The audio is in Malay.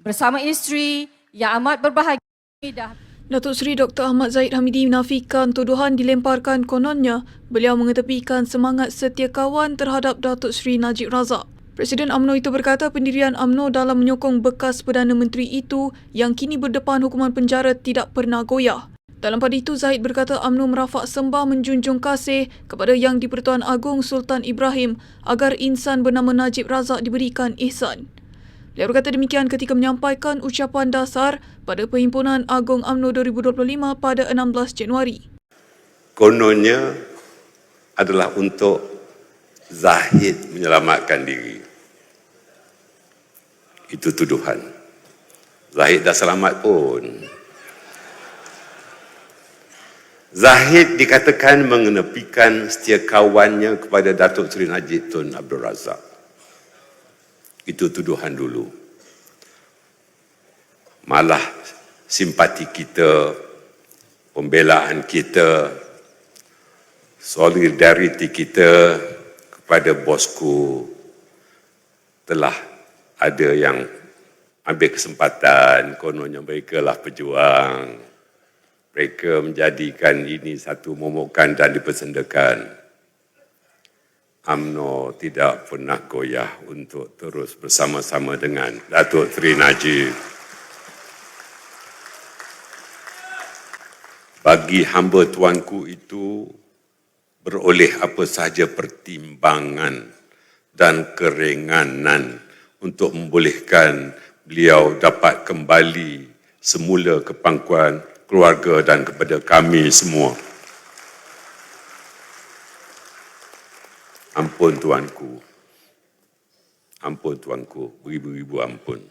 bersama isteri yang amat berbahagia Datuk Seri Dr. Ahmad Zaid Hamidi menafikan tuduhan dilemparkan kononnya beliau mengetepikan semangat setia kawan terhadap Datuk Seri Najib Razak. Presiden UMNO itu berkata pendirian UMNO dalam menyokong bekas Perdana Menteri itu yang kini berdepan hukuman penjara tidak pernah goyah. Dalam pada itu, Zahid berkata UMNO merafak sembah menjunjung kasih kepada Yang di-Pertuan Agong Sultan Ibrahim agar insan bernama Najib Razak diberikan ihsan. Beliau berkata demikian ketika menyampaikan ucapan dasar pada Perhimpunan Agong UMNO 2025 pada 16 Januari. kononnya adalah untuk Zahid menyelamatkan diri. Itu tuduhan. Zahid dah selamat pun. Zahid dikatakan mengenepikan setia kawannya kepada Datuk Seri Najib Tun Abdul Razak. Itu tuduhan dulu. Malah simpati kita, pembelaan kita, solidariti kita kepada bosku telah ada yang ambil kesempatan kononnya mereka lah pejuang mereka menjadikan ini satu momokan dan dipersendakan UMNO tidak pernah goyah untuk terus bersama-sama dengan Datuk Seri Najib bagi hamba tuanku itu beroleh apa sahaja pertimbangan dan keringanan untuk membolehkan beliau dapat kembali semula ke pangkuan keluarga dan kepada kami semua. Ampun tuanku. Ampun tuanku, beribu-ribu ampun.